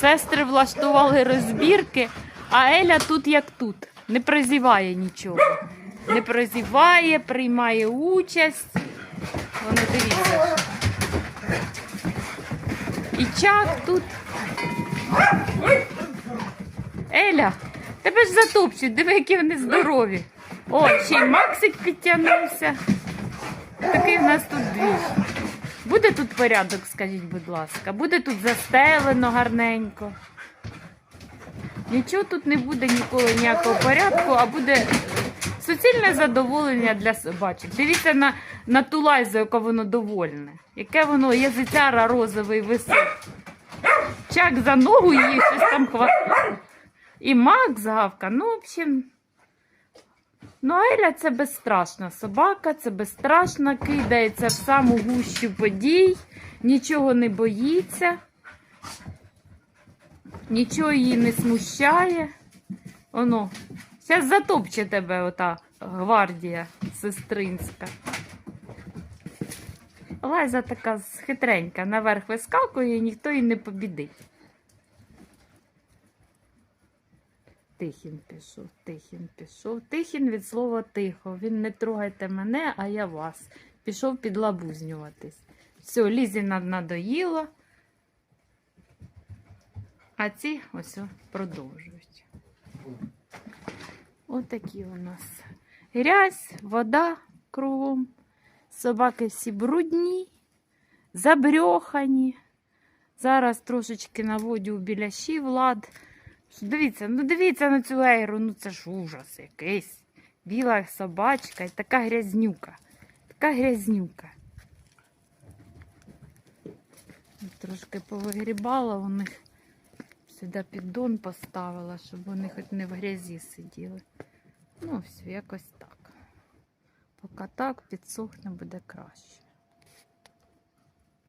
Сестри влаштували розбірки, а Еля тут як тут. Не прозіває нічого. Не прозіває, приймає участь. Воно дивіться. І чак тут. Еля, тебе ж затопчуть, диви, які вони здорові. О, ще й Максик підтягнувся. Такий в нас тут двіж. Буде тут порядок, скажіть, будь ласка. Буде тут застелено гарненько. Нічого тут не буде ніколи ніякого порядку, а буде суцільне задоволення для собачок. Дивіться на, на ту лайзу, яке воно довольне. Яке воно язицяра розовий висить. Чак за ногу її щось там хватає. І Макс гавка. Ну, в общем. Ну, Еля це безстрашна собака, це безстрашна, кидається в саму гущу подій, нічого не боїться, нічого її не смущає. Оно, зараз затопче тебе ота гвардія сестринська. Лайза така хитренька, наверх вискакує і ніхто її не побідить. Тихін пішов, тихін пішов. Тихін від слова тихо. Він не трогайте мене, а я вас. Пішов підлабузнюватись. Все, лізі над надоїло. А ці ось продовжують. Отакі у нас грязь, вода кругом. Собаки всі брудні, забрьохані. Зараз трошечки наводю у біляші влад. Дивіться, ну дивіться на цю ейру, ну це ж ужас якийсь. Біла собачка і така грязнюка. Така грязнюка. Трошки повигрібала у них. Сюди піддон поставила, щоб вони хоч не в грязі сиділи. Ну, все, якось так. Поки так підсохне буде краще.